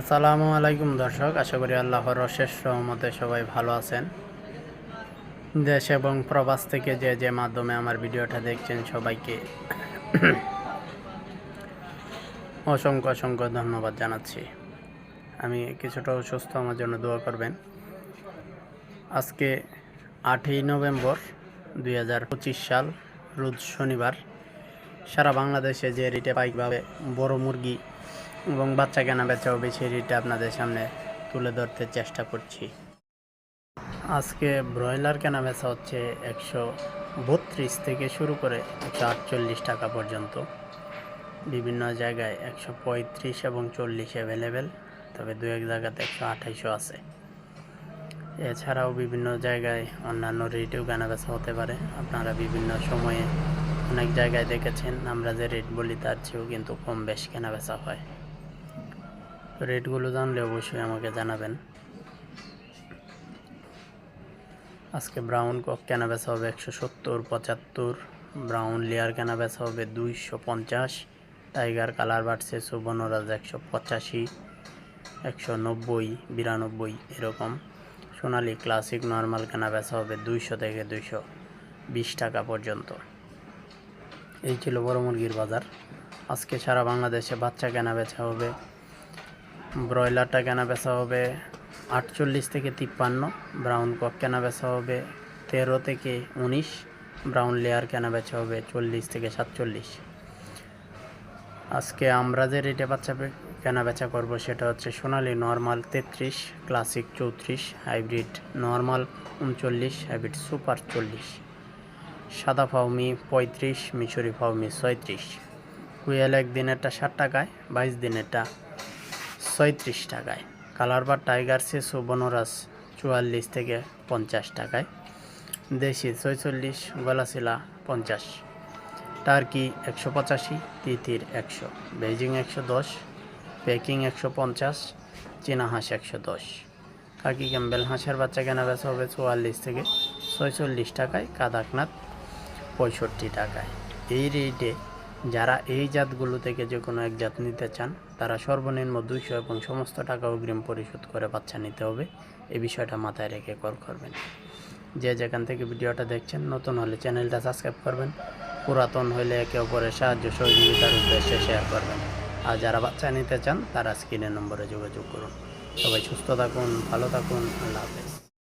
আসসালামু আলাইকুম দর্শক, আশা করি আল্লাহর অশেষ রহমতে সবাই ভালো আছেন। দেশ এবং প্রবাস থেকে যে যে মাধ্যমে আমার ভিডিওটা দেখছেন সবাইকে অসংখ্য অসংখ্য ধন্যবাদ জানাচ্ছি। আমি কিছুটা অসুস্থ, আমার জন্য দোয়া করবেন। আজকে আটই নভেম্বর দুই হাজার পঁচিশ সাল, রোজ শনিবার। সারা বাংলাদেশে যে রিটে পাইকভাবে বড় মুরগি এবং বাচ্চা কেনা বেচা হবে সেই রিটে আপনাদের সামনে তুলে ধরতে চেষ্টা করছি। আজকে ব্রয়লার কেনা বেচা হচ্ছে একশো বত্রিশ থেকে শুরু করে একশো আটচল্লিশ টাকা পর্যন্ত। বিভিন্ন জায়গায় একশো পঁয়ত্রিশ এবং চল্লিশ অ্যাভেলেবেল তবে দু এক জায়গাতে একশো আঠাইশও আছে। এছাড়াও বিভিন্ন জায়গায় অন্যান্য রেটেও কেনা বেচা হতে পারে। আপনারা বিভিন্ন সময়ে অনেক জায়গায় দেখেছেন, আমরা যে রেট বলি তার চেয়েও কিন্তু কম বেশ কেনা বেচা হয়। রেটগুলো জানলে অবশ্যই আমাকে জানাবেন। আজকে ব্রাউন কক কেনা বেচা হবে একশো সত্তর, পঁচাত্তর। ব্রাউন লেয়ার কেনা বেচা হবে দুইশো পঞ্চাশ। টাইগার কালার বাড়ছে সুবর্ণরাজ একশো পঁচাশি, একশো নব্বই, বিরানব্বই, এরকম। সোনালি ক্লাসিক নর্মাল কেনা বেচা হবে দুইশো থেকে দুইশো বিশ টাকা পর্যন্ত। এই ছিল বড় মুরগির বাজার। আজকে সারা বাংলাদেশে বাচ্চা কেনা বেচা হবে ব্রয়লারটা কেনা বেচা হবে আটচল্লিশ থেকে তিপ্পান্ন ব্রাউন কক কেনা বেচা হবে তেরো থেকে উনিশ ব্রাউন লেয়ার কেনা বেচা হবে চল্লিশ থেকে সাতচল্লিশ। আজকে আমরা যে রেটে বাচ্চা কেনা বেচা করব সেটা হচ্ছে সোনালি নর্মাল তেত্রিশ ক্লাসিক চৌত্রিশ হাইব্রিড নর্মাল উনচল্লিশ হাইব্রিড সুপার চল্লিশ। সাদা ফাউমি পঁয়ত্রিশ, মিশরি ফাউমি ছয়ত্রিশ। কুয়েল এক দিনেরটা ষাট টাকায়, বাইশ দিনেরটা ছয়ত্রিশ টাকায়। কালার বা টাইগার শিশু বনরাস চুয়াল্লিশ থেকে পঞ্চাশ টাকায়। দেশি ছয়চল্লিশ, গলাশিলা পঞ্চাশ। টার্কি একশো পঁচাশি, তিতির একশো বেজিং একশো দশ, পেকিং একশো পঞ্চাশ, চীনা হাঁস একশো দশ। কাকি ক্যাম্বেল হাঁসের বাচ্চা কেনা বেচা হবে চুয়াল্লিশ থেকে ছয়চল্লিশ টাকায়, কাদাকনাথ পঁয়ষট্টি টাকায়। এই রেটে যারা এই জাতগুলো থেকে যে কোনো এক জাত নিতে চান, তারা সর্বনিম্ন দুইশো এবং সমস্ত টাকা অগ্রিম পরিশোধ করে বাচ্চা নিতে হবে। এই বিষয়টা মাথায় রেখে কল করবেন। যে যেখান থেকে ভিডিওটা দেখছেন, নতুন হলে চ্যানেলটা সাবস্ক্রাইব করবেন। পুরাতন হলে একে অপরের সাহায্য, সহযোগিতার উদ্দেশ্যে শেয়ার করবেন। আর যারা বাচ্চা নিতে চান, তারা স্ক্রিনের নম্বরে যোগাযোগ করুন। সবাই সুস্থ থাকুন, ভালো থাকুন, আল্লাহ হাফেজ।